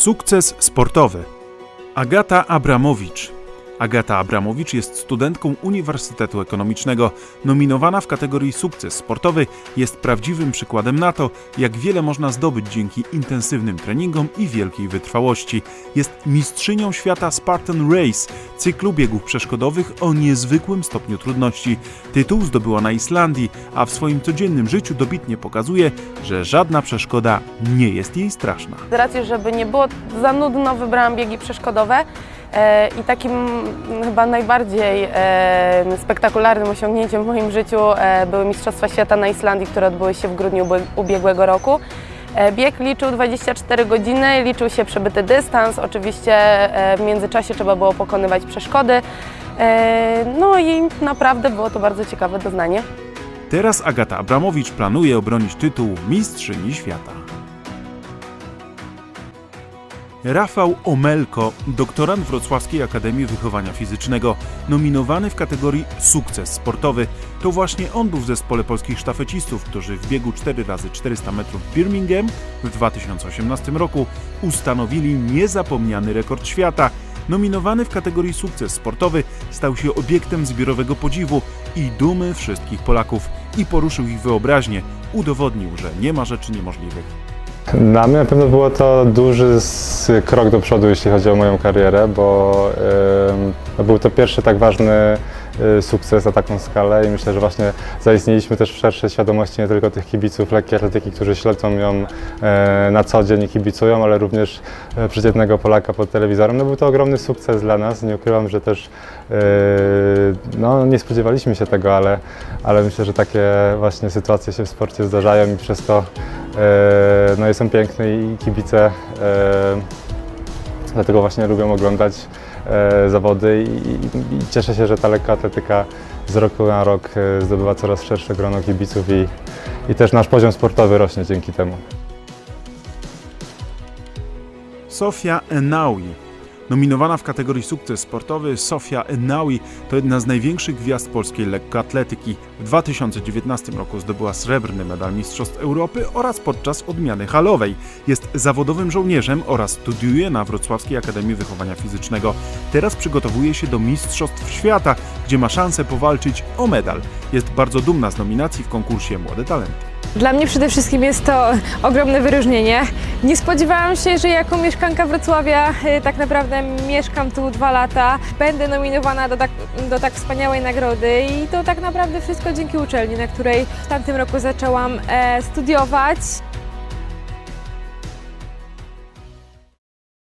Sukces sportowy. Agata Abramowicz. Agata Abramowicz jest studentką Uniwersytetu Ekonomicznego. Nominowana w kategorii Sukces sportowy jest prawdziwym przykładem na to, jak wiele można zdobyć dzięki intensywnym treningom i wielkiej wytrwałości. Jest mistrzynią świata Spartan Race, cyklu biegów przeszkodowych o niezwykłym stopniu trudności. Tytuł zdobyła na Islandii, a w swoim codziennym życiu dobitnie pokazuje, że żadna przeszkoda nie jest jej straszna. Z racji, żeby nie było za nudno, wybrałam biegi przeszkodowe i takim chyba najbardziej e, spektakularnym osiągnięciem w moim życiu e, były Mistrzostwa Świata na Islandii, które odbyły się w grudniu ubie- ubiegłego roku. E, Bieg liczył 24 godziny, liczył się przebyty dystans, oczywiście e, w międzyczasie trzeba było pokonywać przeszkody. E, No i naprawdę było to bardzo ciekawe doznanie. Teraz Agata Abramowicz planuje obronić tytuł Mistrzyni Świata. Rafał Omelko, doktorant Wrocławskiej Akademii Wychowania Fizycznego, nominowany w kategorii Sukces Sportowy. To właśnie on był w zespole polskich sztafecistów, którzy w biegu 4x400 metrów w Birmingham w 2018 roku ustanowili niezapomniany rekord świata. Nominowany w kategorii Sukces Sportowy stał się obiektem zbiorowego podziwu i dumy wszystkich Polaków i poruszył ich wyobraźnię. Udowodnił, że nie ma rzeczy niemożliwych. Dla mnie na pewno było to duży krok do przodu, jeśli chodzi o moją karierę, bo no był to pierwszy tak ważny y, sukces na taką skalę i myślę, że właśnie zaistnieliśmy też w szerszej świadomości nie tylko tych kibiców lekkiej atletyki, którzy śledzą ją e, na co dzień i kibicują, ale również e, przeciętnego Polaka pod telewizorem. No był to ogromny sukces dla nas. Nie ukrywam, że też e, no, nie spodziewaliśmy się tego, ale, ale myślę, że takie właśnie sytuacje się w sporcie zdarzają i przez to no jestem piękny i kibice e, dlatego właśnie lubią oglądać e, zawody i, i, cieszę się, że ta lekka atletyka z roku na rok e, zdobywa coraz szersze grono kibiców i, i też nasz poziom sportowy rośnie dzięki temu. Sofia Enaui. Nominowana w kategorii sukces sportowy, Sofia Enaui to jedna z największych gwiazd polskiej lekkoatletyki. W 2019 roku zdobyła srebrny medal Mistrzostw Europy oraz podczas odmiany halowej. Jest zawodowym żołnierzem oraz studiuje na Wrocławskiej Akademii Wychowania Fizycznego. Teraz przygotowuje się do Mistrzostw Świata, gdzie ma szansę powalczyć o medal. Jest bardzo dumna z nominacji w konkursie Młode Talenty. Dla mnie przede wszystkim jest to ogromne wyróżnienie. Nie spodziewałam się, że jako mieszkanka Wrocławia y, tak naprawdę mieszkam tu dwa lata. Będę nominowana do tak, do tak wspaniałej nagrody i to tak naprawdę wszystko dzięki uczelni, na której w tamtym roku zaczęłam e, studiować.